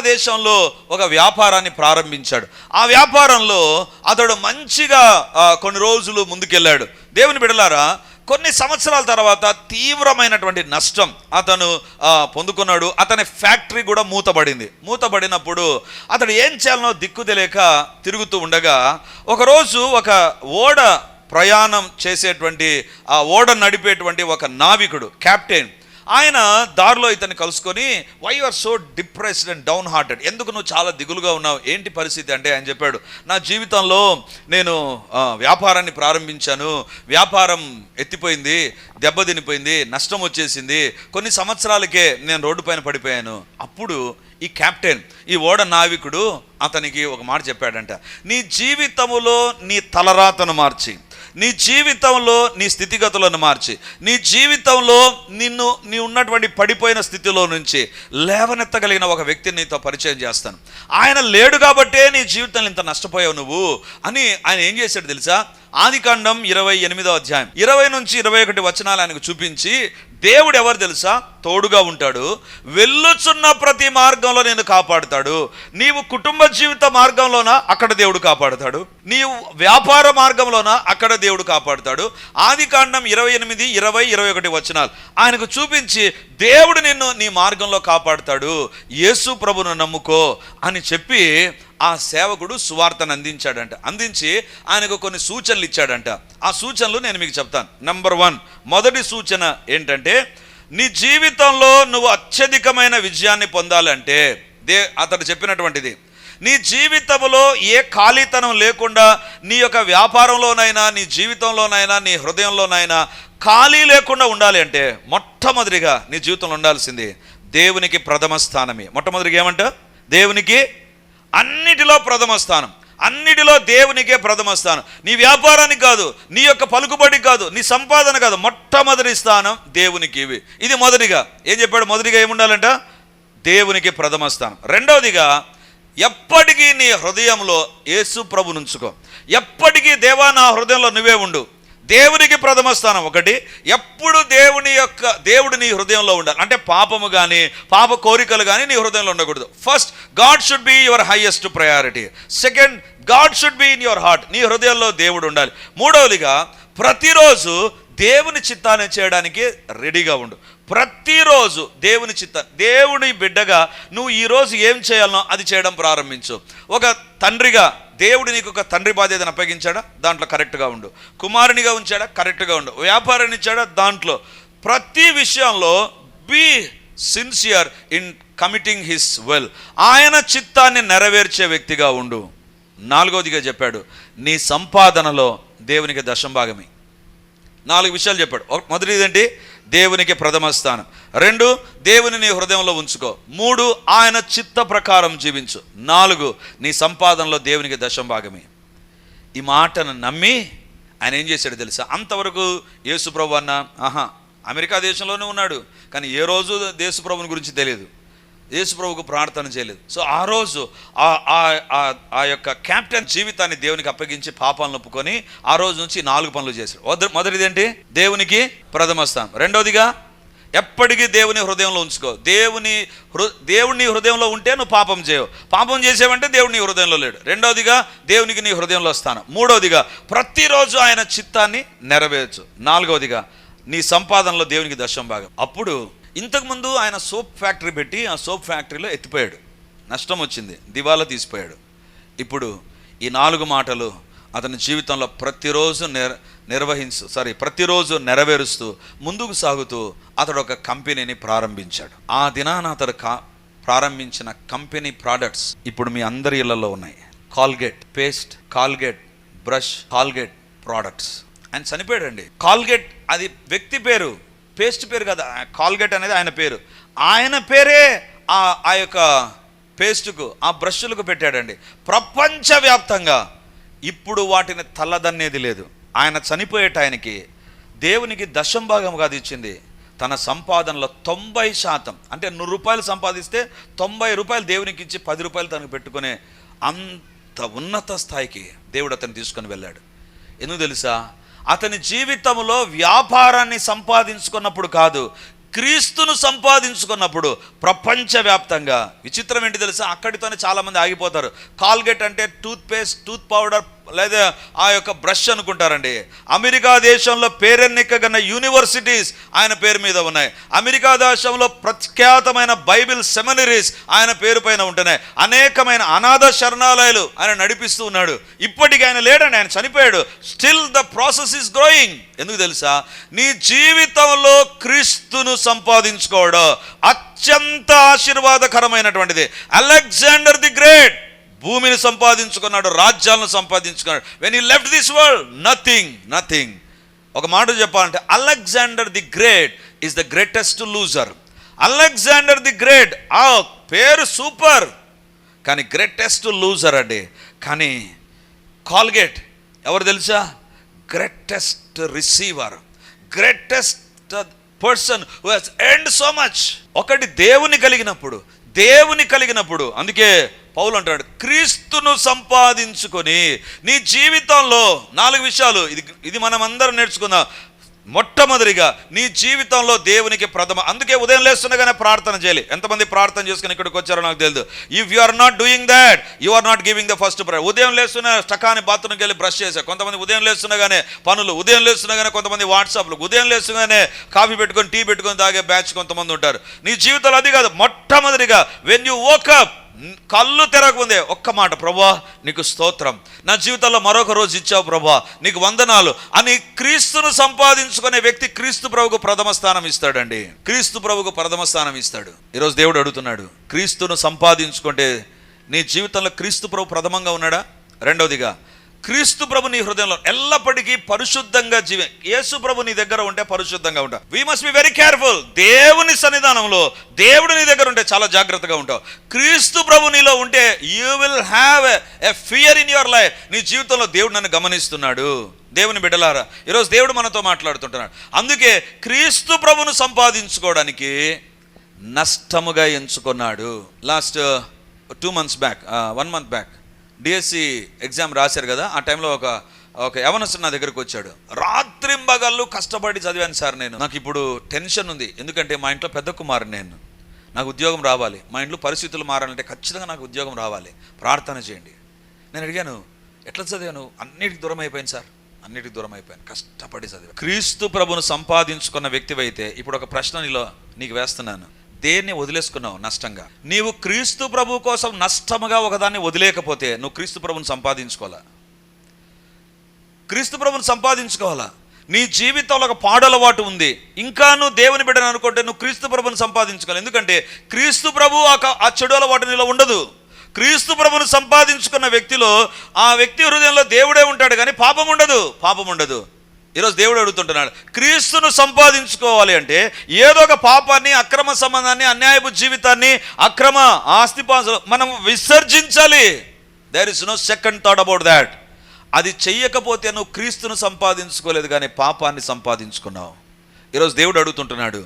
దేశంలో ఒక వ్యాపారాన్ని ప్రారంభించాడు. ఆ వ్యాపారంలో అతడు మంచిగా కొన్ని రోజులు ముందుకెళ్ళాడు. దేవుని బిడలారా కొన్ని సంవత్సరాల తర్వాత తీవ్రమైనటువంటి నష్టం అతను పొందుకున్నాడు. అతని ఫ్యాక్టరీ కూడా మూతబడింది. మూతబడినప్పుడు అతడు ఏం చేయాలనో దిక్కు తెలియక తిరుగుతూ ఉండగా ఒకరోజు ఒక ఓడ ప్రయాణం చేసేటువంటి ఆ ఓడ నడిపేటువంటి ఒక నావికుడు కెప్టెన్ ఆయన దారిలో ఇతన్ని కలుసుకొని why are so depressed and down hearted ఎందుకు నువ్వు చాలా దిగులుగా ఉన్నావు? ఏంటి పరిస్థితి? అంటే ఆయన చెప్పాడు నా జీవితంలో నేను వ్యాపారాన్ని ప్రారంభించాను. వ్యాపారం ఎత్తిపోయింది దెబ్బతినిపోయింది నష్టం వచ్చేసింది. కొన్ని సంవత్సరాలకే నేను రోడ్డు పైన పడిపోయాను. అప్పుడు ఈ కెప్టెన్ ఈ ఓడ నావికుడు అతనికి ఒక మాట చెప్పాడంట నీ జీవితములో నీ తలరాతను మార్చి నీ జీవితంలో నీ స్థితిగతులను మార్చి నీ జీవితంలో నిన్ను నీ ఉన్నటువంటి పడిపోయిన స్థితిలో నుంచి లేవనెత్తగలిగిన ఒక వ్యక్తిని నీతో పరిచయం చేస్తాను. ఆయన లేడు కాబట్టే నీ జీవితంలో ఇంత నష్టపోయావు నువ్వు అని ఆయన ఏం చేశాడు తెలుసా? ఆదికాండం ఇరవై ఎనిమిదో అధ్యాయం. ఇరవై నుంచి ఇరవై ఒకటి వచనాలు ఆయనకు చూపించి దేవుడు ఎవరు తెలుసా? తోడుగా ఉంటాడు. వెళ్ళుచున్న ప్రతి మార్గంలో నేను కాపాడుతాడు. నీవు కుటుంబ జీవిత మార్గంలోన? అక్కడ దేవుడు కాపాడుతాడు. నీవు వ్యాపార మార్గంలోన? అక్కడ దేవుడు కాపాడుతాడు. ఆది కాండం ఇరవై ఎనిమిది ఇరవై ఇరవై ఒకటి వచనాలు. ఆయనకు చూపించి దేవుడు నిన్ను నీ మార్గంలో కాపాడుతాడు యేసు ప్రభును నమ్ముకో అని చెప్పి ఆ సేవకుడు సువార్తను అందించాడంట. అందించి ఆయనకు కొన్ని సూచనలు ఇచ్చాడంట. ఆ సూచనలు నేను మీకు చెప్తాను. నంబర్ వన్ మొదటి సూచన ఏంటంటే నీ జీవితంలో నువ్వు అత్యధికమైన విజయాన్ని పొందాలంటే దే అతడు చెప్పినటువంటిది నీ జీవితంలో ఏ ఖాళీతనం లేకుండా నీ యొక్క వ్యాపారంలోనైనా నీ జీవితంలోనైనా నీ హృదయంలోనైనా ఖాళీ లేకుండా ఉండాలి అంటే మొట్టమొదటిగా నీ జీవితంలో ఉండాల్సింది దేవునికి ప్రథమ స్థానమే. మొట్టమొదటిగా ఏమంట? దేవునికి అన్నిటిలో ప్రథమ స్థానం. అన్నిటిలో దేవునికే ప్రథమ స్థానం. నీ వ్యాపారానికి కాదు నీ యొక్క పలుకుబడికి కాదు నీ సంపాదన కాదు మొట్టమొదటి స్థానం దేవునికి ఇవి. ఇది మొదటిగా. ఏం చెప్పాడు? మొదటిగా ఏముండాలంట? దేవునికి ప్రథమ స్థానం. రెండవదిగా ఎప్పటికీ నీ హృదయంలో యేసు ప్రభు నుంచుకో. ఎప్పటికీ దేవా నా హృదయంలో నువ్వే ఉండు. దేవునికి ప్రథమ స్థానం ఒకటి. ఎప్పుడు దేవుని యొక్క దేవుడు నీ హృదయంలో ఉండాలి. అంటే పాపము కానీ పాప కోరికలు కానీ నీ హృదయంలో ఉండకూడదు. First God should be your highest priority second God should be in your heart నీ హృదయంలో దేవుడు ఉండాలి. మూడవదిగా ప్రతిరోజు దేవుని చిత్తాన్ని చేయడానికి రెడీగా ఉండు. ప్రతిరోజు దేవుని చిత్త దేవుని బిడ్డగా నువ్వు ఈరోజు ఏం చేయాలనో అది చేయడం ప్రారంభించు. ఒక తండ్రిగా దేవుడు నీకు ఒక తండ్రి బాధ్యతను అప్పగించాడా? దాంట్లో కరెక్ట్గా ఉండు. కుమారునిగా ఉంచాడా? కరెక్ట్గా ఉండు. వ్యాపారాన్ని ఇచ్చాడా? దాంట్లో. ప్రతి విషయంలో be sincere in committing his will. ఆయన చిత్తాన్ని నెరవేర్చే వ్యక్తిగా ఉండు. నాలుగోదిగా చెప్పాడు నీ సంపాదనలో దేవునికి దశంభాగమే నాలుగు విషయాలు చెప్పాడు. ఒక- మొదటిది ఏంటి దేవునికి ప్రథమ స్థానం. రెండు దేవుని నీ హృదయంలో ఉంచుకో. మూడు ఆయన చిత్త ప్రకారం జీవించు. నాలుగు నీ సంపాదనలో దేవునికి దశం భాగమే. ఈ మాటను నమ్మి ఆయన ఏం చేశాడు తెలుసా? అంతవరకు యేసుప్రభు అన్న ఆహా అమెరికా దేశంలోనే ఉన్నాడు. కానీ ఏ రోజు దేశప్రభుని గురించి తెలియదు. యేసుప్రభుకు ప్రార్థన చేయలేదు. సో ఆ రోజు ఆ- ఆ- యొక్క క్యాప్టెన్ జీవితాన్ని దేవునికి అప్పగించి పాపాలను ఒప్పుకొని ఆ రోజు నుంచి నాలుగు పనులు చేశాడు. మొదటిది ఏంటి దేవునికి ప్రథమ స్థానం. రెండవదిగా ఎప్పటికీ దేవుని హృదయంలో ఉంచుకో. దేవుని హృ దేవుని హృదయంలో ఉంటే నువ్వు పాపం చేయవు. పాపం చేసావంటే దేవుడు నీ హృదయంలో లేడు. రెండవదిగా దేవునికి నీ హృదయంలో స్థానం. మూడవదిగా ప్రతిరోజు ఆయన చిత్తాన్ని నెరవేర్చు. నాలుగవదిగా నీ సంపాదనలో దేవునికి దశం భాగం. అప్పుడు ఇంతకుముందు ఆయన సోప్ ఫ్యాక్టరీ పెట్టి ఆ సోప్ ఫ్యాక్టరీలో ఎత్తిపోయాడు. నష్టం వచ్చింది. దివాలా తీసిపోయాడు. ఇప్పుడు ఈ నాలుగు మాటలు అతని జీవితంలో ప్రతిరోజు నిర్ నిర్వహించు సారీ ప్రతిరోజు నెరవేరుస్తూ ముందుకు సాగుతూ అతడు ఒక కంపెనీని ప్రారంభించాడు. ఆ దినాన అతడు కా ప్రారంభించిన కంపెనీ ప్రోడక్ట్స్ ఇప్పుడు మీ అందరి ఇళ్ళలో ఉన్నాయి. Colgate paste Colgate brush Colgate products ఆయన చనిపోయాడండి. కాల్గేట్ అది వ్యక్తి పేరు. పేస్ట్ పేరు కదా కాల్గేట్ అనేది ఆయన పేరు. ఆయన పేరే ఆ ఆ యొక్క పేస్టుకు ఆ బ్రష్లకు పెట్టాడండి. ప్రపంచవ్యాప్తంగా ఇప్పుడు వాటిని తల్లదన్నేది లేదు. ఆయన చనిపోయే ఆయనకి దేవునికి దశం భాగం కాదు ఇచ్చింది. తన సంపాదనలో తొంభై శాతం అంటే నూరు రూపాయలు సంపాదిస్తే తొంభై రూపాయలు దేవునికి ఇచ్చి పది రూపాయలు తనకు పెట్టుకునే అంత ఉన్నత స్థాయికి దేవుడు అతను తీసుకొని వెళ్ళాడు. ఎందుకు తెలుసా? అతని జీవితంలో వ్యాపారాన్ని సంపాదించుకున్నప్పుడు కాదు క్రీస్తును సంపాదించుకున్నప్పుడు ప్రపంచవ్యాప్తంగా. విచిత్రం ఏంటి తెలుసా? అక్కడితోనే చాలామంది ఆగిపోతారు. కాల్గేట్ అంటే టూత్ పేస్ట్ టూత్ పౌడర్ లేదా ఆ యొక్క బ్రష్ అనుకుంటారండి. అమెరికా దేశంలో పేరెన్నికగన్న యూనివర్సిటీస్ ఆయన పేరు మీద ఉన్నాయి. అమెరికా దేశంలో ప్రఖ్యాతమైన బైబిల్ సెమినరీస్ ఆయన పేరు పైన ఉంటున్నాయి. అనేకమైన అనాథ శరణాలయాలు ఆయన నడిపిస్తూ ఉన్నాడు. ఇప్పటికీ ఆయన లేడండి ఆయన చనిపోయాడు. Still the process is growing ఎందుకు తెలుసా? నీ జీవితంలో క్రీస్తును సంపాదించుకోవడం అత్యంత ఆశీర్వాదకరమైనటువంటిది. Alexander the great. భూమిని సంపాదించుకున్నాడు రాజ్యాలను సంపాదించుకున్నాడు. When you left this world nothing nothing ఒక మాట చెప్పాలంటే Alexander the great is the greatest loser Alexander the great ఆ పేరు సూపర్ కానీ గ్రేటెస్ట్ లూజర్ అండి కానీ కాల్గేట్ ఎవరు తెలుసా? Greatest receiver greatest person who he's end so much ఒకటి దేవుని కలిగినప్పుడు దేవుని కలిగినప్పుడు అందుకే పౌలు అంటాడు క్రీస్తును సంపాదించుకొని నీ జీవితంలో నాలుగు విషయాలు ఇది ఇది మనం అందరం నేర్చుకుందాం. మొట్టమొదటిగా నీ జీవితంలో దేవునికి ప్రథమ అందుకే ఉదయం లేస్తుండగానే ప్రార్థన చేయాలి. ఎంతమంది ప్రార్థన చేసుకుని ఇక్కడికి వచ్చారో నాకు తెలియదు if you are not doing that you are not giving the first prayer ఉదయం లేస్తున్న స్టకాని బాత్రూమ్కి వెళ్ళి బ్రష్ చేసా కొంతమంది ఉదయం లేస్తుండగానే పనులు ఉదయం లేస్తుండగానే కొంతమంది వాట్సాప్లు ఉదయం లేస్తుండగానే కాఫీ పెట్టుకొని టీ పెట్టుకొని తాగే బ్యాచ్ కొంతమంది ఉంటారు. నీ జీవితంలో అది కాదు. మొట్టమొదటిగా వెన్ యు వోకప్ కళ్ళు తెరకముందే ఒక్క మాట ప్రభా నీకు స్తోత్రం. నా జీవితంలో మరొక రోజు ఇచ్చావు ప్రభా నీకు వందనాలు. అని క్రీస్తును సంపాదించుకునే వ్యక్తి క్రీస్తు ప్రభుకు ప్రథమ స్థానం ఇస్తాడండి. క్రీస్తు ప్రభుకు ప్రథమ స్థానం ఇస్తాడు. ఈరోజు దేవుడు అడుగుతున్నాడు క్రీస్తును సంపాదించుకుంటే నీ జీవితంలో క్రీస్తు ప్రభు ప్రథమంగా ఉన్నాడా? రెండవదిగా క్రీస్తు ప్రభు నీ హృదయంలో ఎల్లప్పటికీ పరిశుద్ధంగా జీవే. యేసు ప్రభు నీ దగ్గర ఉంటే పరిశుద్ధంగా ఉంటావు. We must be very careful దేవుని సన్నిధానంలో దేవుడు నీ దగ్గర ఉంటే చాలా జాగ్రత్తగా ఉంటావు. క్రీస్తు ప్రభు నీలో ఉంటే you will have a fear in your life నీ జీవితంలో దేవుడు నన్ను గమనిస్తున్నాడు. దేవుని బిడ్డలారా ఈరోజు దేవుడు మనతో మాట్లాడుతుంటున్నాడు. అందుకే క్రీస్తు ప్రభును సంపాదించుకోవడానికి నష్టముగా ఎంచుకున్నాడు. Last two months back one month back DSC exam రాశారు కదా ఆ టైంలో ఒక ఒక యవనస్తుడు నా దగ్గరకు వచ్చాడు. రాత్రింబగళ్ళు కష్టపడి చదివాను సార్ నేను. నాకు ఇప్పుడు టెన్షన్ ఉంది. ఎందుకంటే మా ఇంట్లో పెద్ద కుమారు నేను. నాకు ఉద్యోగం రావాలి. మా ఇంట్లో పరిస్థితులు మారాలంటే ఖచ్చితంగా నాకు ఉద్యోగం రావాలి. ప్రార్థన చేయండి. నేను అడిగాను ఎట్లా చదివాను? అన్నిటికి దూరం అయిపోయింది సార్. అన్నిటికి దూరం అయిపోయాను. కష్టపడి చదివాను. క్రీస్తు ప్రభును సంపాదించుకున్న వ్యక్తివైతే ఇప్పుడు ఒక ప్రశ్న నీలో నీకు వేస్తున్నాను. దేన్ని వదిలేసుకున్నావు? నష్టంగా. నీవు క్రీస్తు ప్రభు కోసం నష్టముగా ఒకదాన్ని వదిలేకపోతే నువ్వు క్రీస్తు ప్రభుని సంపాదించుకోవాలా? క్రీస్తు ప్రభుని సంపాదించుకోవాలా? నీ జీవితంలో ఒక పాడలవాటు ఉంది. ఇంకా నువ్వు దేవుని బిడ్డను అనుకుంటే నువ్వు క్రీస్తు ప్రభుని సంపాదించుకోవాలి. ఎందుకంటే క్రీస్తు ప్రభు ఆ చెడు అలవాటు నీలో ఉండదు. క్రీస్తు ప్రభును సంపాదించుకున్న వ్యక్తిలో ఆ వ్యక్తి హృదయంలో దేవుడే ఉంటాడు కానీ పాపం ఉండదు. పాపం ఉండదు. ఈరోజు దేవుడు అడుగుతుంటున్నాడు క్రీస్తును సంపాదించుకోవాలి అంటే ఏదో ఒక పాపాన్ని అక్రమ సంబంధాన్ని అన్యాయపు జీవితాన్ని అక్రమ ఆస్తిపాసులు మనం విసర్జించాలి. There is no second thought about that అది చెయ్యకపోతే నువ్వు క్రీస్తును సంపాదించుకోలేదు కానీ పాపాన్ని సంపాదించుకున్నావు. ఈరోజు దేవుడు అడుగుతుంటున్నాడు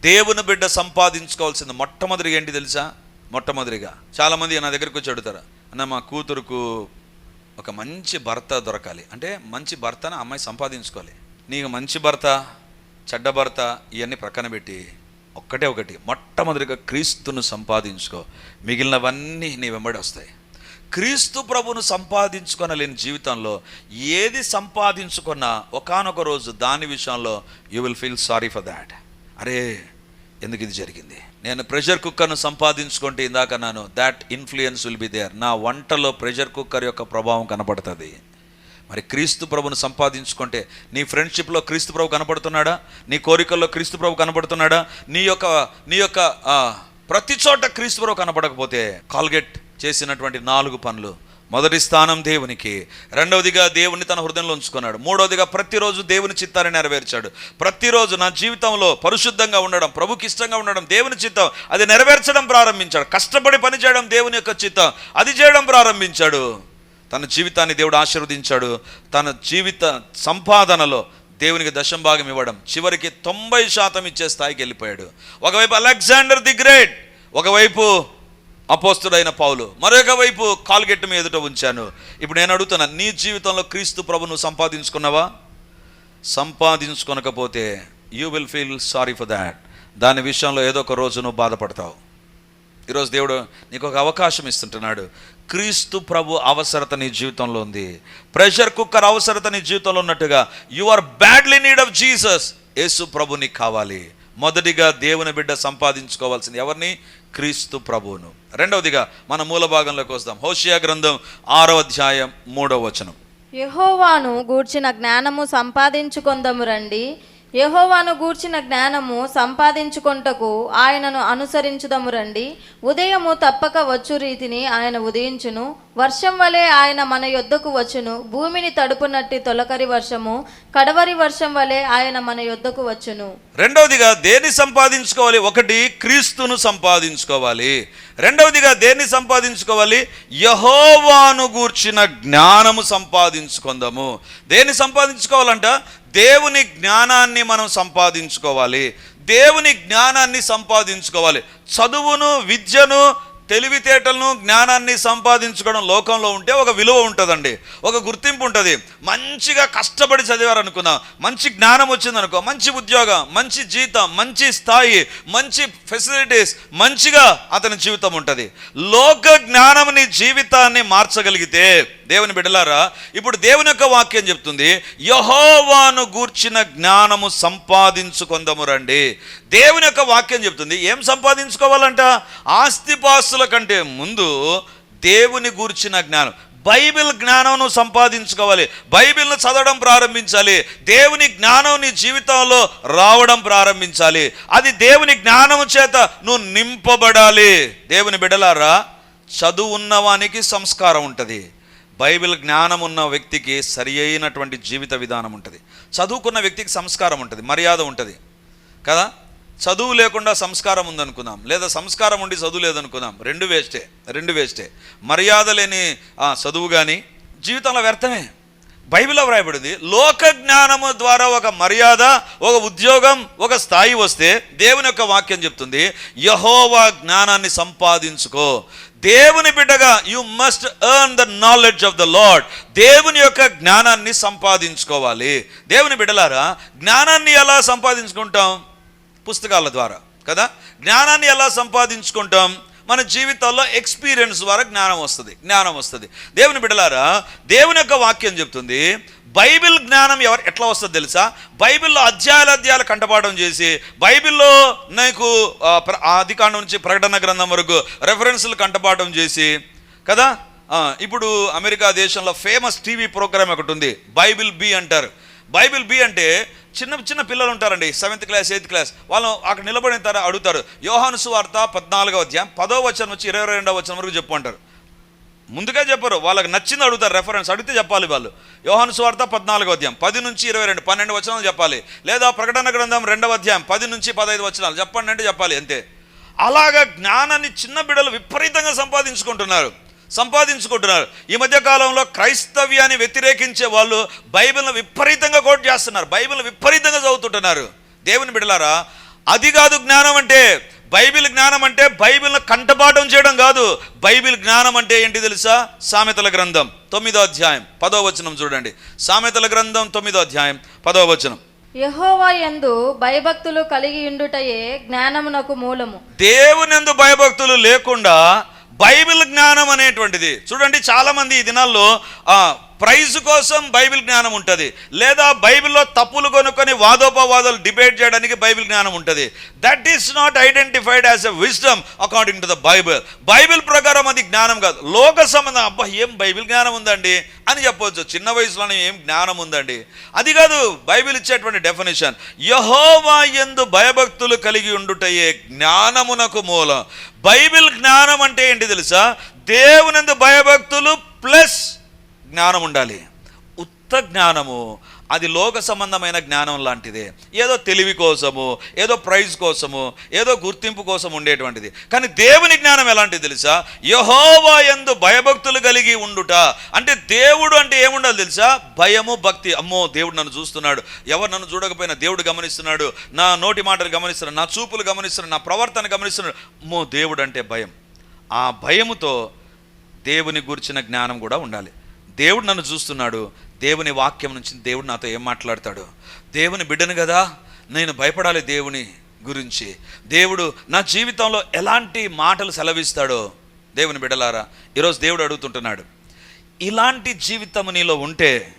దేవుని బిడ్డ సంపాదించుకోవాల్సింది మొట్టమొదటిగా ఏంటి తెలుసా? మొట్టమొదటిగా. చాలామంది నా దగ్గరికి వచ్చి అడుగుతారు అన్న మా కూతురుకు ఒక మంచి భర్త దొరకాలి. అంటే మంచి భర్తను అమ్మాయి సంపాదించుకోవాలి. నీకు మంచి భర్త చెడ్డ భర్త ఇవన్నీ ప్రక్కన పెట్టి ఒక్కటే ఒకటి మొట్టమొదటిగా క్రీస్తును సంపాదించుకో. మిగిలినవన్నీ నీ వెంబడి వస్తాయి. క్రీస్తు ప్రభును సంపాదించుకొనలేని జీవితంలో ఏది సంపాదించుకున్నా ఒకానొక రోజు దాని విషయంలో you will feel sorry for that అరే ఎందుకు ఇది జరిగింది? నేను ప్రెషర్ కుక్కర్ను సంపాదించుకుంటే ఇందాక నాను that influence will be there నా వంటలో ప్రెషర్ కుక్కర్ యొక్క ప్రభావం కనపడుతుంది. మరి క్రీస్తు ప్రభును సంపాదించుకుంటే నీ ఫ్రెండ్షిప్లో క్రీస్తు ప్రభు కనపడుతున్నాడా? నీ కోరికల్లో క్రీస్తు ప్రభు కనపడుతున్నాడా? నీ యొక్క నీ యొక్క ప్రతి చోట క్రీస్తు ప్రభు కనపడకపోతే కాల్గేట్ చేసినటువంటి నాలుగు పనులు మొదటి స్థానం దేవునికి రెండవదిగా దేవుని తన హృదయంలో ఉంచుకున్నాడు మూడవదిగా ప్రతిరోజు దేవుని చిత్తాన్ని నెరవేర్చాడు. ప్రతిరోజు నా జీవితంలో పరిశుద్ధంగా ఉండడం ప్రభుకి ఇష్టంగా ఉండడం దేవుని చిత్తం అది నెరవేర్చడం ప్రారంభించాడు. కష్టపడి పని చేయడం దేవుని యొక్క చిత్తం అది చేయడం ప్రారంభించాడు. తన జీవితాన్ని దేవుడు ఆశీర్వదించాడు. తన జీవిత సంపాదనలో దేవునికి దశం భాగం ఇవ్వడం చివరికి తొంభై శాతం ఇచ్చే స్థాయికి వెళ్ళిపోయాడు. ఒకవైపు అలెగ్జాండర్ ది గ్రేట్ ఒకవైపు అపోస్తుడైన పౌలు మరొక వైపు కాల్గెట్టు మీద ఎదుట ఉంచాను. ఇప్పుడు నేను అడుగుతున్నా నీ జీవితంలో క్రీస్తు ప్రభును సంపాదించుకున్నావా? సంపాదించుకొనకపోతే you will feel sorry for that దాని విషయంలో ఏదో ఒక రోజు నువ్వు బాధపడతావు. ఈరోజు దేవుడు నీకు ఒక అవకాశం ఇస్తుంటున్నాడు. క్రీస్తు ప్రభు అవసరత నీ జీవితంలో ఉంది. ప్రెషర్ కుక్కర్ అవసరత నీ జీవితంలో ఉన్నట్టుగా you are badly need of Jesus యేసు ప్రభు నీకు కావాలి. మొదటిగా దేవుని బిడ్డ సంపాదించుకోవాల్సింది ఎవరిని? క్రీస్తు ప్రభువును. రెండవదిగా మన మూల భాగంలోకి వస్తాం. హోషియా గ్రంథం ఆరో అధ్యాయం మూడవ వచనం. యహోవాను గూర్చిన జ్ఞానము సంపాదించుకొందము రండి. యహోవాను గూర్చిన జ్ఞానము సంపాదించుకొంటకు ఆయనను అనుసరించుదము రండి. ఉదయము తప్పక వచ్చు రీతిని ఆయన ఉదయించును. వర్షం వలె ఆయన మన యొద్దకు వచ్చును. భూమిని తడుపునట్టి తొలకరి వర్షము కడవరి వర్షం వలె ఆయన మన యొద్దకు వచ్చును. రెండవదిగా దేన్ని సంపాదించుకోవాలి? ఒకటి క్రీస్తును సంపాదించుకోవాలి. రెండవదిగా దేన్ని సంపాదించుకోవాలి? యహోవాను గూర్చిన జ్ఞానము సంపాదించుకుందాము. దేన్ని సంపాదించుకోవాలంట? దేవుని జ్ఞానాన్ని మనం సంపాదించుకోవాలి. దేవుని జ్ఞానాన్ని సంపాదించుకోవాలి. చదువును విద్యను తెలివితేటలను జ్ఞానాన్ని సంపాదించుకోవడం లోకంలో ఉంటే ఒక విలువ ఉంటుందండి. ఒక గుర్తింపు ఉంటుంది. మంచిగా కష్టపడి చదివారనుకుందాం మంచి జ్ఞానం వచ్చిందనుకో మంచి ఉద్యోగం మంచి జీతం మంచి స్థాయి మంచి ఫెసిలిటీస్ మంచిగా అతని జీవితం ఉంటుంది. లోక జ్ఞానం నీ జీవితాన్ని మార్చగలిగితే దేవుని బిడలారా ఇప్పుడు దేవుని యొక్క వాక్యం చెప్తుంది యహోవాను గూర్చిన జ్ఞానము సంపాదించుకొందము రండి. దేవుని యొక్క వాక్యం చెప్తుంది ఏం సంపాదించుకోవాలంట? ఆస్తిపాస్తుల కంటే ముందు దేవుని గూర్చిన జ్ఞానం. బైబిల్ జ్ఞానం నువ్వు సంపాదించుకోవాలి బైబిల్ను చదవడం ప్రారంభించాలి దేవుని జ్ఞానం నీ జీవితంలో రావడం ప్రారంభించాలి. అది దేవుని జ్ఞానం చేత నువ్వు నింపబడాలి. దేవుని బిడలారా చదువు ఉన్నవానికి సంస్కారం ఉంటుంది. బైబిల్ జ్ఞానం ఉన్న వ్యక్తికి సరి అయినటువంటి జీవిత విధానం ఉంటుంది. చదువుకున్న వ్యక్తికి సంస్కారం ఉంటుంది మర్యాద ఉంటుంది. కదా? చదువు లేకుండా సంస్కారం ఉందనుకుందాం లేదా సంస్కారం ఉండి చదువు లేదనుకుందాం రెండు వేస్టే రెండు వేస్టే. మర్యాద లేని చదువు కానీ జీవితంలో వ్యర్థమే. బైబిల్లో వ్రాయబడింది లోక జ్ఞానము ద్వారా ఒక మర్యాద ఒక ఉద్యోగం ఒక స్థాయి వస్తే దేవుని యొక్క వాక్యం చెప్తుంది యహోవా జ్ఞానాన్ని సంపాదించుకో. దేవుని బిడ్డగా you must earn the knowledge of the Lord దేవుని యొక్క జ్ఞానాన్ని సంపాదించుకోవాలి. దేవుని బిడ్డలారా జ్ఞానాన్ని ఎలా సంపాదించుకుంటాం? పుస్తకాల ద్వారా కదా? జ్ఞానాన్ని ఎలా సంపాదించుకుంటాం? మన జీవితాల్లో ఎక్స్పీరియన్స్ ద్వారా జ్ఞానం వస్తుంది జ్ఞానం వస్తుంది. దేవుని బిడ్డలారా దేవుని యొక్క వాక్యం చెప్తుంది బైబిల్ జ్ఞానం ఎవరు ఎట్లా వస్తుంది తెలుసా? బైబిల్లో అధ్యాయాల అధ్యాయాలు కంటపాఠం చేసి బైబిల్లో నీకు ఆ, ప్ర- నుంచి ప్రకటన గ్రంథం వరకు రెఫరెన్స్లు కంటపాఠం చేసి కదా? ఇప్పుడు అమెరికా దేశంలో ఫేమస్ టీవీ ప్రోగ్రామ్ ఒకటి ఉంది బైబిల్ బి అంటారు. బైబిల్ బి అంటే చిన్న చిన్న పిల్లలు ఉంటారండి సెవెంత్ క్లాస్ ఎయిత్ క్లాస్ వాళ్ళు అక్కడ నిలబడిన తర్వాత అడుగుతారు యోహాను సువార్త పద్నాలుగో అధ్యాయం పదో వచనం వచ్చి ఇరవై రెండవ వచనం వరకు చెప్పు అంటారు. ముందుగా చెప్పరు వాళ్ళకి నచ్చింది అడుగుతారు రెఫరెన్స్ అడిగితే చెప్పాలి వాళ్ళు. యోహాను సువార్త పద్నాలుగో అధ్యాయం పది నుంచి ఇరవై రెండు పన్నెండు వచనాలు చెప్పాలి. లేదా ప్రకటన గ్రంథం రెండవ అధ్యాయం పది నుంచి పదహైదు వచనాలు చెప్పండి అంటే చెప్పాలి అంతే. అలాగా జ్ఞానాన్ని చిన్న బిడ్డలు విపరీతంగా సంపాదించుకుంటున్నారు. సంపాదించుకుంటున్నారు. ఈ మధ్య కాలంలో క్రైస్తవ్యాన్ని వ్యతిరేకించే వాళ్ళు బైబిల్ను విపరీతంగా కోట్ చేస్తున్నారు. బైబిల్ను విపరీతంగా చదువుతుంటున్నారు. దేవుని బిడ్డలారా అది కాదు జ్ఞానం అంటే. బైబిల్ జ్ఞానం అంటే బైబిల్ను కంఠపాఠం చేయడం కాదు. బైబిల్ జ్ఞానం అంటే ఏంటి తెలుసా? సామెతల గ్రంథం తొమ్మిదో అధ్యాయం పదో వచనం చూడండి. సామెతల గ్రంథం తొమ్మిదో అధ్యాయం పదో వచనం. యెహోవా యందు భయభక్తులు కలిగి ఉండుటయే జ్ఞానమునకు మూలము. దేవునందు భయభక్తులు లేకుండా బైబిల్ జ్ఞానం అనేటువంటిది. చూడండి చాలామంది ఈ దినాల్లో ప్రైజ్ కోసం బైబిల్ జ్ఞానం ఉంటుంది. లేదా బైబిల్లో తప్పులు కొనుక్కొని వాదోపవాదాలు డిబేట్ చేయడానికి బైబిల్ జ్ఞానం ఉంటుంది. That is not identified as a wisdom according to the Bible Bible ప్రకారం అది జ్ఞానం కాదు. లోక సంబంధం అబ్బా ఏం బైబిల్ జ్ఞానం ఉందండి? అని చెప్పవచ్చు చిన్న వయసులోనే ఏం జ్ఞానం ఉందండి? అది కాదు బైబిల్ ఇచ్చేటువంటి డెఫినేషన్ యహోవా ఎందు భయభక్తులు కలిగి ఉండుటయే జ్ఞానమునకు మూలం. బైబిల్ జ్ఞానం అంటే ఏంటి తెలుసా? దేవునందు భయభక్తులు ప్లస్ జ్ఞానం ఉండాలి. ఉత్త జ్ఞానము అది లోక సంబంధమైన జ్ఞానం లాంటిదే. ఏదో తెలివి కోసము ఏదో ప్రైజ్ కోసము ఏదో గుర్తింపు కోసం ఉండేటువంటిది. కానీ దేవుని జ్ఞానం ఎలాంటిది తెలుసా? యహోవా ఎందు భయభక్తులు కలిగి ఉండుట. అంటే దేవుడు అంటే ఏముండాలి తెలుసా? భయము భక్తి. అమ్మో దేవుడు నన్ను చూస్తున్నాడు. ఎవరు నన్ను చూడకపోయినా దేవుడు గమనిస్తున్నాడు. నా నోటి మాటలు గమనిస్తున్నాడు. నా చూపులు గమనిస్తున్నాడు. నా ప్రవర్తన గమనిస్తున్నాడు. అమ్మో దేవుడు అంటే భయం. ఆ భయముతో దేవుని గురించిన జ్ఞానం కూడా ఉండాలి. దేవుడు నన్ను చూస్తున్నాడు. దేవుని వాక్యం నుంచి దేవుడు నాతో ఏం మాట్లాడతాడు? దేవుని బిడ్డను కదా నేను భయపడాలి దేవుని గురించి. దేవుడు నా జీవితంలో ఎలాంటి మాటలు సెలవిస్తాడో దేవుని బిడలారా ఈరోజు దేవుడు అడుగుతుంటున్నాడు. ఇలాంటి జీవితం నీలో ఉంటే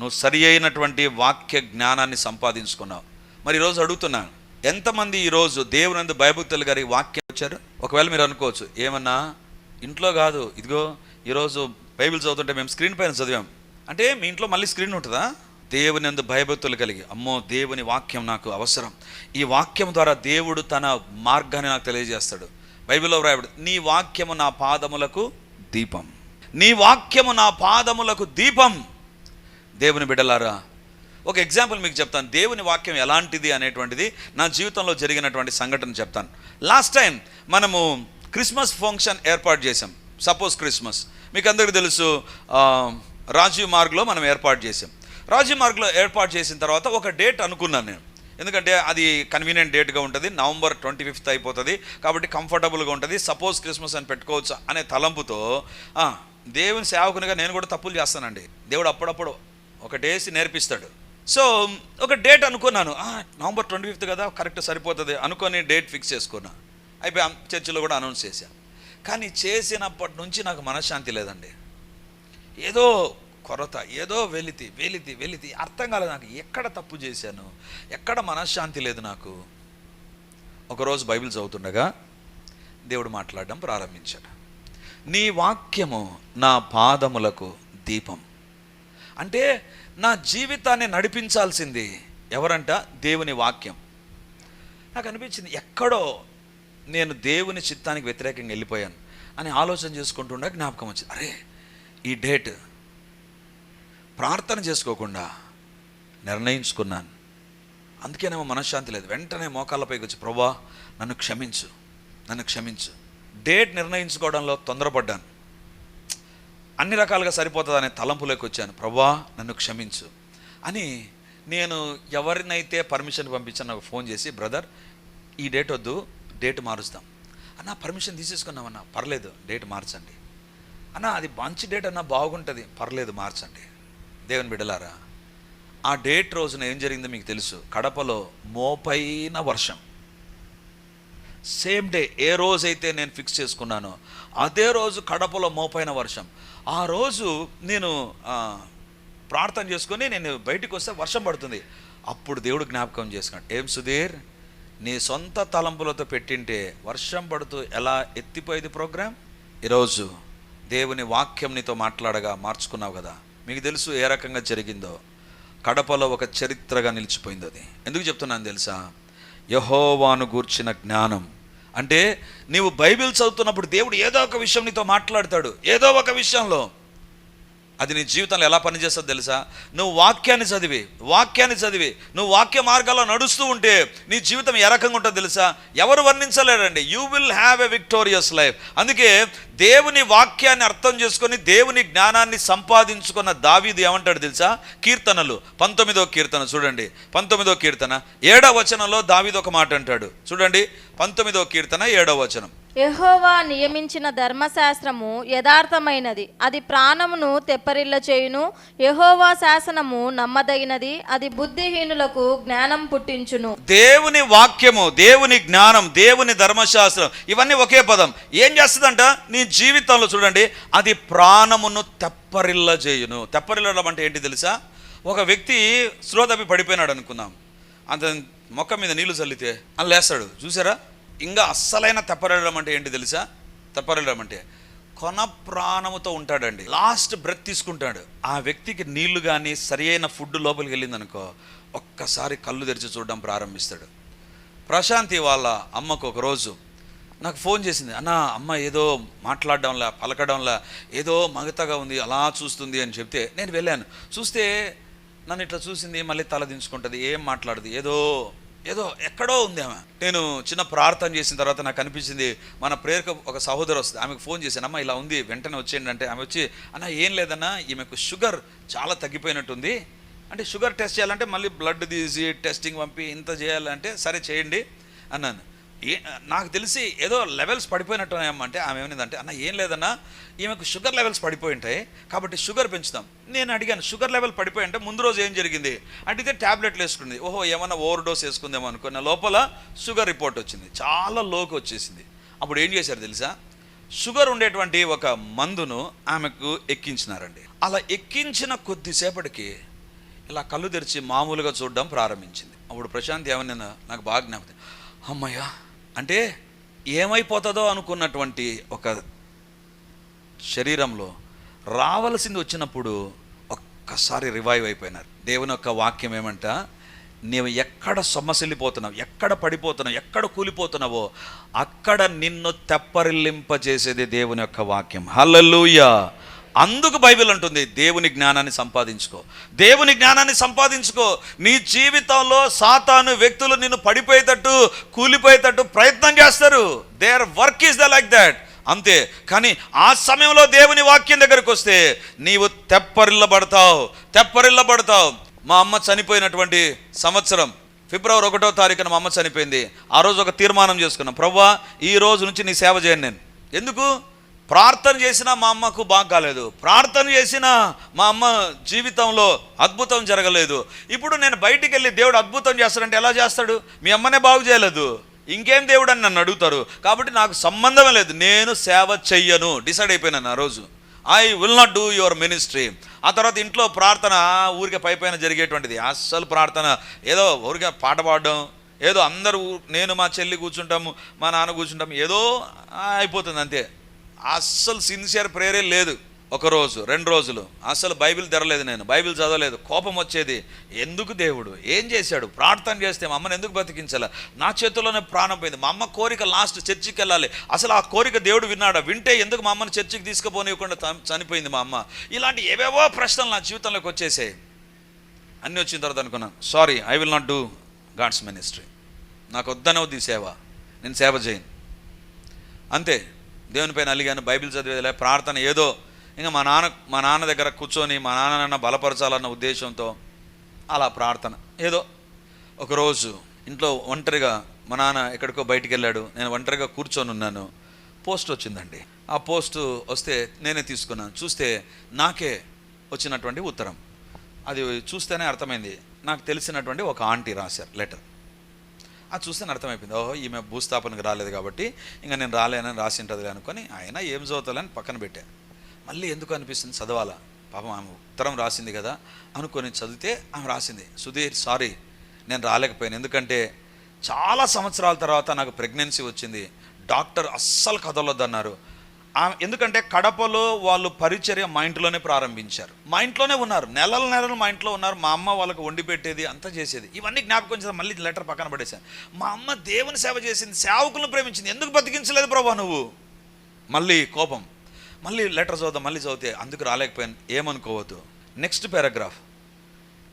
నువ్వు సరి అయినటువంటి వాక్య జ్ఞానాన్ని సంపాదించుకున్నావు. మరి ఈరోజు అడుగుతున్నాను ఎంతమంది ఈరోజు దేవునందు భయభక్తులు గారి వాక్యం వచ్చారు? ఒకవేళ మీరు అనుకోవచ్చు ఏమన్నా? ఇంట్లో కాదు ఇదిగో ఈరోజు బైబిల్ చదువుతుంటే మేము స్క్రీన్ పైన చదివాం. అంటే మీ ఇంట్లో మళ్ళీ స్క్రీన్ ఉంటుందా? దేవుని అందు భయభక్తులు కలిగి. అమ్మో దేవుని వాక్యం నాకు అవసరం. ఈ వాక్యం ద్వారా దేవుడు తన మార్గాన్ని నాకు తెలియజేస్తాడు. బైబిల్లో వ్రాయబడు నీ వాక్యము నా పాదములకు దీపం. నీ వాక్యము నా పాదములకు దీపం. దేవుని బిడ్డలారా ఒక ఎగ్జాంపుల్ మీకు చెప్తాను. దేవుని వాక్యం ఎలాంటిది అనేటువంటిది నా జీవితంలో జరిగినటువంటి సంఘటన చెప్తాను. లాస్ట్ టైం మనము క్రిస్మస్ ఫంక్షన్ ఏర్పాటు చేసాం సపోజ్ క్రిస్మస్. మీకు అందరికీ తెలుసు రాజీవ్ మార్గ్లో మనం ఏర్పాటు చేసాం రాజీవ్ మార్గ్లో ఏర్పాటు చేసిన తర్వాత ఒక డేట్ అనుకున్నాను నేను. ఎందుకంటే అది కన్వీనియంట్ డేట్గా ఉంటుంది నవంబర్ ట్వంటీ ఫిఫ్త్ అయిపోతుంది. కాబట్టి కంఫర్టబుల్గా ఉంటుంది. సపోజ్ క్రిస్మస్ అని పెట్టుకోవచ్చు అనే తలంపుతో దేవుని సేవకునిగా నేను కూడా తప్పులు చేస్తానండి. దేవుడు అప్పుడప్పుడు ఒక డేసి నేర్పిస్తాడు. సో ఒక డేట్ అనుకున్నాను. నవంబర్ ట్వంటీ ఫిఫ్త్ కదా కరెక్ట్ సరిపోతుంది అనుకొని డేట్ ఫిక్స్ చేసుకున్నాను అయిపోయి చర్చిలో కూడా అనౌన్స్ చేశాను కానీ చేసినప్పటి నుంచి నాకు మనశ్శాంతి లేదండి. ఏదో కొరత ఏదో వెలితి వెలితి వెలితి అర్థం కాలేదు నాకు. ఎక్కడ తప్పు చేశాను? ఎక్కడ మనశ్శాంతి లేదు నాకు? ఒకరోజు బైబిల్ చదువుతుండగా దేవుడు మాట్లాడడం ప్రారంభించాడు. నీ వాక్యము నా పాదములకు దీపం. అంటే నా జీవితాన్ని నడిపించాల్సింది ఎవరంట? దేవుని వాక్యం. నాకు అనిపించింది ఎక్కడో నేను దేవుని చిత్తానికి వ్యతిరేకంగా వెళ్ళిపోయాను అని ఆలోచన చేసుకుంటుండగా జ్ఞాపకం వచ్చింది. అరే ఈ డేట్ ప్రార్థన చేసుకోకుండా నిర్ణయించుకున్నాను. అందుకేనేమో మనశ్శాంతి లేదు. వెంటనే మోకాళ్ళపైకి వచ్చి ప్రభా నన్ను క్షమించు నన్ను క్షమించు. డేట్ నిర్ణయించుకోవడంలో తొందరపడ్డాను. అన్ని రకాలుగా సరిపోతుందనే తలంపులోకి వచ్చాను. ప్రభా నన్ను క్షమించు అని నేను ఎవరినైతే పర్మిషన్ పంపించాను నాకు ఫోన్ చేసి బ్రదర్ ఈ డేట్ వద్దు డేట్ మారుస్తాం. అన్న పర్మిషన్ తీసేసుకున్నామన్నా పర్లేదు డేట్ మార్చండి. అన్న అది మంచి డేట్ అన్నా బాగుంటుంది పర్లేదు మార్చండి. దేవుని బిడలారా ఆ డేట్ రోజున ఏం జరిగిందో మీకు తెలుసు. కడపలో మోపైన వర్షం. సేమ్ డే ఏ రోజైతే నేను ఫిక్స్ చేసుకున్నానో అదే రోజు కడపలో మోపైన వర్షం. ఆ రోజు నేను ప్రార్థన చేసుకొని నేను బయటికి వస్తే వర్షం పడుతుంది. అప్పుడు దేవుడు జ్ఞాపకం చేసుకున్నాడు. ఏం సుధీర్? నీ సొంత తలంపులతో పెట్టింటే వర్షం పడుతూ ఎలా ఎత్తిపోయేది ప్రోగ్రాం? ఈరోజు దేవుని వాక్యం నీతో మాట్లాడగా మార్చుకున్నావు కదా. మీకు తెలుసు ఏ రకంగా జరిగిందో. కడపలో ఒక చరిత్రగా నిలిచిపోయింది అది. ఎందుకు చెప్తున్నాను తెలుసా? యహోవాను గూర్చిన జ్ఞానం. అంటే నీవు బైబిల్ చదువుతున్నప్పుడు దేవుడు ఏదో ఒక విషయం నీతో మాట్లాడతాడు. ఏదో ఒక విషయంలో. అది నీ జీవితంలో ఎలా పనిచేస్తుందో తెలుసా? నువ్వు వాక్యాన్ని చదివి వాక్యాన్ని చదివి నువ్వు వాక్య మార్గాల్లో నడుస్తూ ఉంటే నీ జీవితం ఏ రకంగా ఉంటుందో తెలుసా? ఎవరు వర్ణించలేరండి. You will have a victorious life అందుకే దేవుని వాక్యాన్ని అర్థం చేసుకొని దేవుని జ్ఞానాన్ని సంపాదించుకున్న దావీది ఏమంటాడు తెలుసా? కీర్తనలు. పంతొమ్మిదో కీర్తన చూడండి. పంతొమ్మిదో కీర్తన. ఏడవ వచనంలో దావీది ఒక మాట అంటాడు. చూడండి. పంతొమ్మిదో కీర్తన ఏడవ వచనం. యహోవా నియమించిన ధర్మశాస్త్రము యథార్థమైనది. అది ప్రాణమును తెప్పరిల్ల చేయును యహోవా శాసనము నమ్మదగినది. అది బుద్ధిహీనులకు జ్ఞానం పుట్టించును. దేవుని వాక్యము దేవుని జ్ఞానం దేవుని ధర్మశాస్త్రం ఇవన్నీ ఒకే పదం. ఏం చేస్తుందంట? నీ జీవితంలో చూడండి. అది ప్రాణమును తెప్పరిల్ల చేయును తెప్పరిల్లడం అంటే ఏంటి తెలుసా? ఒక వ్యక్తి శ్రోతపి పడిపోయినాడు అనుకుందాం. అంత మొక్క మీద నీళ్ళు చల్లితే అని లేస్తాడు. చూసారా? ఇంకా అస్సలైన తెప్పరడం అంటే ఏంటి తెలుసా? తెప్పరడం అంటే కొన ప్రాణముతో ఉంటాడండి. లాస్ట్ బ్రెత్ తీసుకుంటాడు. ఆ వ్యక్తికి నీళ్ళు కానీ సరి అయిన ఫుడ్ లోపలికి వెళ్ళిందనుకో ఒక్కసారి కళ్ళు తెరిచి చూడడం ప్రారంభిస్తాడు. ప్రశాంతి వాళ్ళ అమ్మకు ఒక రోజు నాకు ఫోన్ చేసింది అన్న అమ్మ ఏదో మాట్లాడడంలా పలకడంలా ఏదో మగతగా ఉంది అలా చూస్తుంది అని చెప్తే నేను వెళ్ళాను. చూస్తే నన్ను ఇట్లా చూసింది మళ్ళీ తల దించుకుంటుంది ఏం మాట్లాడదు ఏదో ఏదో ఎక్కడో ఉంది ఆమె. నేను చిన్న ప్రార్థన చేసిన తర్వాత నాకు అనిపించింది మన ప్రేరక ఒక సహోదరు వస్తుంది. ఆమెకు ఫోన్ చేశాను అమ్మ ఇలా ఉంది వెంటనే వచ్చేయండి అంటే ఆమె వచ్చి అన్న ఏం లేదన్నా ఈమెకు షుగర్ చాలా తగ్గిపోయినట్టుంది. అంటే షుగర్ టెస్ట్ చేయాలంటే మళ్ళీ బ్లడ్ తీసి టెస్టింగ్ పంపి ఇంత చేయాలంటే సరే చేయండి అన్నాను. ఏ నాకు తెలిసి ఏదో లెవెల్స్ పడిపోయినట్టు ఏమంటే ఆమె ఏమైందంటే అన్న ఏం లేదన్నా ఈమెకు షుగర్ లెవెల్స్ పడిపోయి ఉంటాయి కాబట్టి షుగర్ పెంచుదాం. నేను అడిగాను షుగర్ లెవెల్ పడిపోయి అంటే ముందు రోజు ఏం జరిగింది? అడిగితే ట్యాబ్లెట్లు వేసుకుంది. ఓహో ఏమన్నా ఓవర్ డోస్ వేసుకుందేమో అనుకున్న. లోపల షుగర్ రిపోర్ట్ వచ్చింది. చాలా లోకి వచ్చేసింది. అప్పుడు ఏం చేశారు తెలుసా? షుగర్ ఉండేటువంటి ఒక మందును ఆమెకు ఎక్కించినారండి. అలా ఎక్కించిన కొద్దిసేపటికి ఇలా కళ్ళు తెరిచి మామూలుగా చూడడం ప్రారంభించింది. అప్పుడు ప్రశాంత్ ఏమన్నా నాకు బాగా జ్ఞాపకం అమ్మయ్యా అంటే ఏమైపోతుందో అనుకున్నటువంటి ఒక శరీరంలో రావలసింది వచ్చినప్పుడు ఒక్కసారి రివైవ్ అయిపోయినారు. దేవుని యొక్క వాక్యం ఏమంట? నీవు ఎక్కడ సొమ్మసిల్లిపోతున్నావు? ఎక్కడ పడిపోతున్నావు? ఎక్కడ కూలిపోతున్నావో అక్కడ నిన్ను తెప్పరిల్లింపజేసేది దేవుని యొక్క వాక్యం. హల్లెలూయా అందుకు బైబిల్ అంటుంది దేవుని జ్ఞానాన్ని సంపాదించుకో. దేవుని జ్ఞానాన్ని సంపాదించుకో. నీ జీవితంలో సాతాను వ్యక్తులు నిన్ను పడిపోయేటట్టు కూలిపోయేటట్టు ప్రయత్నం చేస్తారు. Their work is the like that అంతే. కానీ ఆ సమయంలో దేవుని వాక్యం దగ్గరికి వస్తే నీవు తెప్పరిల్లబడతావు తెప్పరిల్లబడతావు. మా అమ్మ చనిపోయినటువంటి సంవత్సరం ఫిబ్రవరి ఒకటో తారీఖున మా అమ్మ చనిపోయింది. ఆ రోజు ఒక తీర్మానం చేసుకున్నాం. ప్రవ్వా ఈ రోజు నుంచి నీ సేవ చేయను నేను. ఎందుకు? ప్రార్థన చేసినా మా అమ్మకు బాగా కాలేదు. ప్రార్థన చేసినా మా అమ్మ జీవితంలో అద్భుతం జరగలేదు. ఇప్పుడు నేను బయటికి వెళ్ళి దేవుడు అద్భుతం చేస్తాడంటే ఎలా చేస్తాడు? మీ అమ్మనే బాగు చేయలేదు. ఇంకేం దేవుడు అని నన్ను అడుగుతారు? కాబట్టి నాకు సంబంధం లేదు. నేను సేవ చెయ్యను. డిసైడ్ అయిపోయినాను ఆ రోజు. I will not do your ministry. ఆ తర్వాత ఇంట్లో ప్రార్థన ఊరికే పై పైన జరిగేటువంటిది. అస్సలు ప్రార్థన. ఏదో ఊరికే పాట పాడడం ఏదో అందరూ ఊ- నేను మా చెల్లి కూర్చుంటాము మా నాన్న కూర్చుంటాము ఏదో అయిపోతుంది అంతే. అస్సలు సిన్సియర్ ప్రేరే లేదు ఒకరోజు రెండు రోజులు. అసలు బైబిల్ తెరలేదు నేను బైబిల్ చదవలేదు. కోపం వచ్చేది ఎందుకు దేవుడు? ఏం చేశాడు? ప్రార్థన చేస్తే మా అమ్మని ఎందుకు బతికించాలి? నా చేతుల్లోనే ప్రాణం పోయింది. మా అమ్మ కోరిక లాస్ట్ చర్చికి వెళ్ళాలి. అసలు ఆ కోరిక దేవుడు విన్నాడా? వింటే ఎందుకు మా అమ్మని చర్చికి తీసుకుపోనివ్వకుండా చనిపోయింది మా అమ్మ? ఇలాంటి ఏవేవో ప్రశ్నలు నా జీవితంలోకి వచ్చేసాయి. అన్నీ వచ్చిన తర్వాత అనుకున్నాను sorry I will not do God's ministry నాకు వద్దనవద్ది సేవ. నేను సేవ చేయను. అంతే. దేవుని పైన అలిగాను బైబిల్ చదివేదిలే ప్రార్థన ఏదో. ఇంకా మా నాన్న మా నాన్న దగ్గర కూర్చొని మా నాన్న బలపరచాలన్న ఉద్దేశంతో అలా ప్రార్థన. ఏదో ఒకరోజు ఇంట్లో ఒంటరిగా మా నాన్న ఎక్కడికో బయటికి వెళ్ళాడు నేను ఒంటరిగా కూర్చొని ఉన్నాను. పోస్ట్ వచ్చిందండి. ఆ పోస్ట్ వస్తే నేనే తీసుకున్నాను. చూస్తే నాకే వచ్చినటువంటి ఉత్తరం. అది చూస్తేనే అర్థమైంది. నాకు తెలిసినటువంటి ఒక ఆంటీ రాశారు లెటర్. అది చూస్తే అర్థమైపోయింది. ఓహో ఈమె భూస్థాపనకు రాలేదు కాబట్టి ఇంకా నేను రాలేనని రాసి ఉంటుంది అనుకొని ఆయన ఏం చదువుతాలని పక్కన పెట్టా. మళ్ళీ ఎందుకు అనిపిస్తుంది చదవాలా? పాపం ఆమె ఉత్తరం రాసింది కదా అనుకొని చదివితే ఆమె రాసింది సుధీర్ సారీ నేను రాలేకపోయాను. ఎందుకంటే చాలా సంవత్సరాల తర్వాత నాకు ప్రెగ్నెన్సీ వచ్చింది. డాక్టర్ అస్సలు కదలొద్దన్నారు. ఎందుకంటే కడపలో వాళ్ళు పరిచర్య మా ఇంట్లోనే ప్రారంభించారు. మా ఇంట్లోనే ఉన్నారు. నెలల నెలలు మా ఇంట్లో ఉన్నారు. మా అమ్మ వాళ్ళకి వండి పెట్టేది అంతా చేసేది. ఇవన్నీ జ్ఞాపకం చేసి మళ్ళీ లెటర్ పక్కన పడేశాను. మా అమ్మ దేవుని సేవ చేసింది సేవకులను ప్రేమించింది. ఎందుకు బతికించలేదు ప్రభా నువ్వు? మళ్ళీ కోపం. మళ్ళీ లెటర్ చదువుతాం మళ్ళీ చదివితే అందుకు రాలేకపోయాను. ఏమనుకోవద్దు. నెక్స్ట్ పారాగ్రాఫ్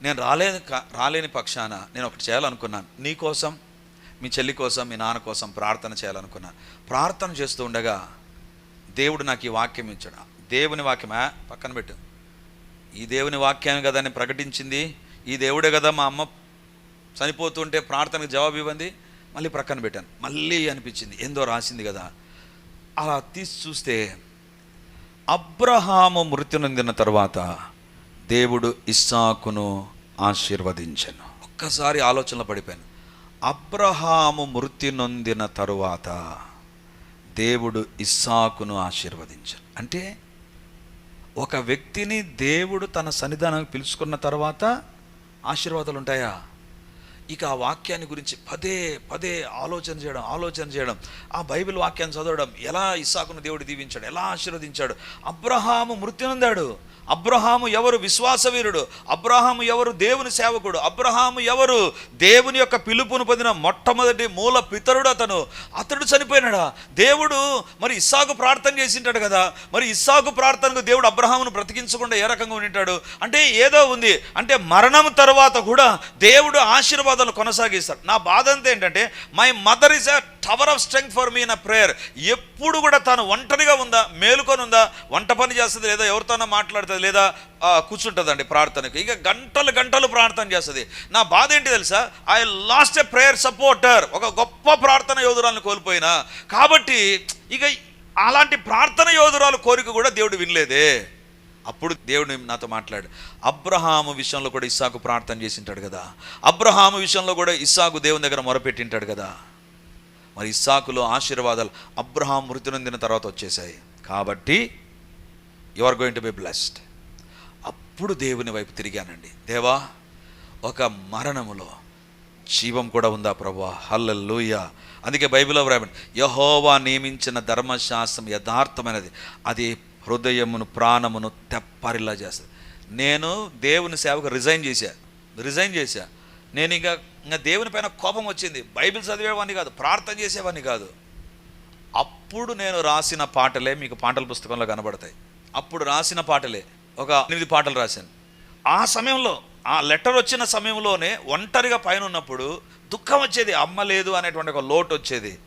నేను రాలేదు రాలేని పక్షాన నేను ఒకటి చేయాలనుకున్నాను. నీ కోసం మీ చెల్లి కోసం మీ నాన్న కోసం ప్రార్థన చేయాలనుకున్నాను. ప్రార్థన చేస్తూ ఉండగా దేవుడు నాకు ఈ వాక్యం ఇచ్చాడు. దేవుని వాక్యమా? పక్కన పెట్టు. ఈ దేవుని వాక్యాన్ని కదా అని ప్రకటించింది. ఈ దేవుడే కదా మా అమ్మ చనిపోతుంటే ప్రార్థనకు జవాబు ఇవ్వండి మళ్ళీ ప్రక్కన పెట్టాను. మళ్ళీ అనిపించింది. ఏందో రాసింది కదా. అలా తీసి చూస్తే అబ్రహాము మృతి నొందిన తర్వాత దేవుడు ఇస్సాకును ఆశీర్వదించాను. ఒక్కసారి ఆలోచనలో పడిపోయాను. అబ్రహాము మృతి నొందిన తరువాత దేవుడు ఇస్సాకును ఆశీర్వదించాడు అంటే ఒక వ్యక్తిని దేవుడు తన సన్నిధానం పిలుచుకున్న తర్వాత ఆశీర్వాదాలు ఉంటాయా? ఇక ఆ వాక్యాన్ని గురించి పదే పదే ఆలోచన చేయడం ఆలోచన చేయడం ఆ బైబిల్ వాక్యాన్ని చదవడం ఎలా ఇస్సాకును దేవుడు దీవించాడు ఎలా ఆశీర్వదించాడు. అబ్రహాము మృతి నొందాడు అబ్రహాము ఎవరు విశ్వాసవీరుడు? అబ్రహాము ఎవరు దేవుని సేవకుడు? అబ్రహాము ఎవరు దేవుని యొక్క పిలుపును పొందిన మొట్టమొదటి మూల పితరుడు అతను. అతడు చనిపోయినాడా? దేవుడు మరి ఇస్సాకు ప్రార్థన చేసింటాడు కదా. మరి ఇస్సాకు ప్రార్థనకు దేవుడు అబ్రహామును బ్రతికించకుండా ఏ రకంగా ఉంటాడు అంటే ఏదో ఉంది. అంటే మరణం తర్వాత కూడా దేవుడు ఆశీర్వాదాలు కొనసాగిస్తాడు. నా బాధ అంతా ఏంటంటే my mother is a tower of strength for me in a prayer ఎప్పుడు కూడా తాను ఒంటరిగా ఉందా? మేలుకొని ఉందా? వంట పని చేస్తుంది? లేదా ఎవరితోనో మాట్లాడుతుంది? పెడుతుంది లేదా కూర్చుంటుందండి ప్రార్థనకి. ఇక గంటలు గంటలు ప్రార్థన చేస్తుంది. నా బాధ ఏంటి తెలుసా? I lost a prayer supporter ఒక గొప్ప ప్రార్థన యోధురాలను కోల్పోయినా. కాబట్టి ఇక అలాంటి ప్రార్థన యోధురాలు కోరిక కూడా దేవుడు వినలేదే. అప్పుడు దేవుడు నాతో మాట్లాడు. అబ్రహాము విషయంలో కూడా ఇస్సాకు ప్రార్థన చేసింటాడు కదా. అబ్రహాము విషయంలో కూడా ఇస్సాకు దేవుని దగ్గర మొరపెట్టింటాడు కదా. మరి ఇస్సాకులో ఆశీర్వాదాలు అబ్రహాం మృతి నొందిన తర్వాత వచ్చేసాయి కాబట్టి you are going to be blessed అప్పుడు దేవుని వైపు తిరిగానండి. దేవా ఒక మరణములో జీవం కూడా ఉందా ప్రభా హల్లూయ అందుకే బైబిల్లో వ్రాయబడి యహోవా నియమించిన ధర్మశాస్త్రం యథార్థమైనది. అది హృదయమును ప్రాణమును తెప్పరిలా చేస్తుంది. నేను దేవుని సేవకు రిజైన్ చేశా. రిజైన్ చేశా. నేను ఇంకా ఇంకా దేవుని పైన కోపం వచ్చింది. బైబిల్ చదివేవాడిని కాదు ప్రార్థన చేసేవాడిని కాదు. అప్పుడు నేను రాసిన పాటలే మీకు పాటల పుస్తకంలో కనబడతాయి. అప్పుడు రాసిన పాటలే. ఒక ఎనిమిది పాటలు రాశాను. ఆ సమయంలో ఆ లెటర్ వచ్చిన సమయంలోనే ఒంటరిగా పైన ఉన్నప్పుడు దుఃఖం వచ్చేది అమ్మ లేదు అనేటువంటి ఒక లోటు వచ్చేది.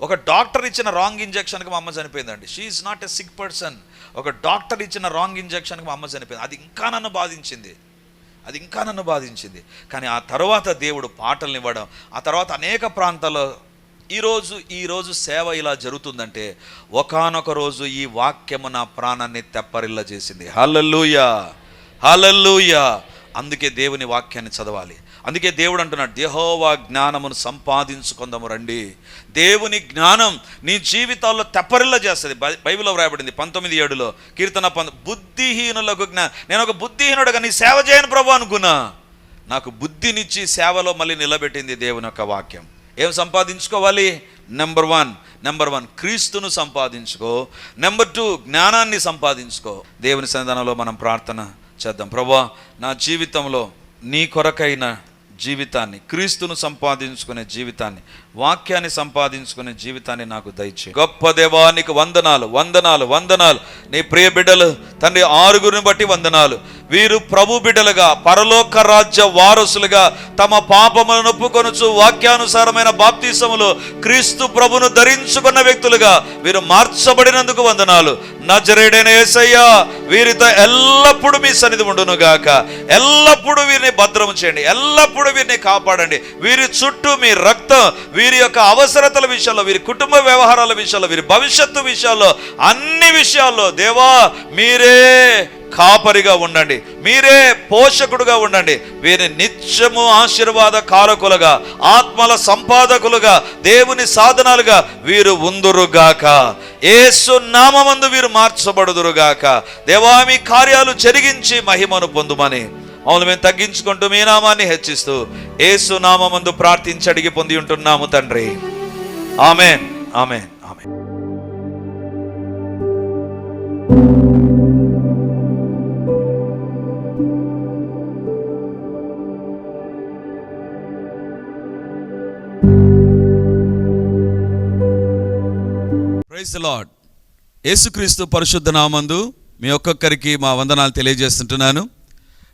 ఒక డాక్టర్ ఇచ్చిన రాంగ్ ఇంజెక్షన్కి మా అమ్మ చనిపోయిందండి. She is not a sick person ఒక డాక్టర్ ఇచ్చిన రాంగ్ ఇంజెక్షన్కి మా అమ్మ చనిపోయింది. అది ఇంకా నన్ను బాధించింది. అది ఇంకా నన్ను బాధించింది. కానీ ఆ తర్వాత దేవుడు పాటల్ని ఇవ్వడం ఆ తర్వాత అనేక ప్రాంతాల్లో ఈరోజు ఈరోజు సేవ ఇలా జరుగుతుందంటే ఒకానొక రోజు ఈ వాక్యము నా ప్రాణాన్ని తెప్పరిల్ల చేసింది. హలల్లుయా! హలల్లుయా! అందుకే దేవుని వాక్యాన్ని చదవాలి. అందుకే దేవుడు అంటున్నాడు దేహోవా జ్ఞానమును సంపాదించుకుందాము రండి. దేవుని జ్ఞానం నీ జీవితాల్లో తెప్పరిల్ల చేస్తుంది. బై- బైబిల్లో వ్రాయబడింది పంతొమ్మిది ఏడులో కీర్తన పంత బుద్ధిహీనులకు జ్ఞా నేను ఒక బుద్ధిహీనుడుగా నీ సేవ చేయను ప్రభు అనుకున్నా. నాకు బుద్ధినిచ్చి సేవలో మళ్ళీ నిలబెట్టింది దేవుని యొక్క వాక్యం. ఏం సంపాదించుకోవాలి? నెంబర్ వన్ నెంబర్ వన్ క్రీస్తును సంపాదించుకో. నెంబర్ టూ జ్ఞానాన్ని సంపాదించుకో. దేవుని సన్నిధానంలో మనం ప్రార్థన చేద్దాం. ప్రభా నా జీవితంలో నీ కొరకైన జీవితాన్ని క్రీస్తును సంపాదించుకునే జీవితాన్ని వాక్యాన్ని సంపాదించుకునే జీవితాన్ని నాకు దయచే గొప్ప దేవానికి వందనాలు వందనాలు వందనాలు. నీ ప్రియ బిడ్డలు తండ్రి ఆరుగురిని బట్టి వందనాలు. వీరు ప్రభు బిడ్డలుగా పరలోక రాజ్య వారసులుగా తమ పాపములను ఒప్పుకొనుచు వాక్యానుసారమైన బాప్తీసములు క్రీస్తు ప్రభును ధరించుకున్న వ్యక్తులుగా వీరు మార్చబడినందుకు వందనాలు. నజరేడైన ఏసయ్యా వీరితో ఎల్లప్పుడూ మీ సన్నిధి ఉండును గాక. ఎల్లప్పుడూ వీరిని భద్రము చేయండి. ఎల్లప్పుడూ వీరిని కాపాడండి. వీరి చుట్టూ మీ రక్తం వీరి యొక్క అవసరతల విషయంలో వీరి కుటుంబ వ్యవహారాల విషయంలో వీరి భవిష్యత్తు విషయాల్లో అన్ని విషయాల్లో దేవా మీరే కాపరిగా ఉండండి. మీరే పోషకుడుగా ఉండండి. వీరిని నిత్యము ఆశీర్వాద కారకులుగా ఆత్మల సంపాదకులుగా దేవుని సాధనాలుగా వీరు ఉందురుగాక. ఏసు నామమందు వీరు మార్చబడుదురుగాక. దేవా మీ కార్యాలు జరిగించి మహిమను పొందుమని. అవును మేము తగ్గించుకుంటూ మీ నామాన్ని హెచ్చిస్తూ ఏసు నామందు ప్రార్థించి అడిగి పొంది ఉంటున్నాము తండ్రి. Amen. Amen. Amen. Praise Lord Yesukristu పరిశుద్ధ నామందు మీ ఒక్కొక్కరికి మా వందనాలు తెలియజేస్తుంటున్నాను.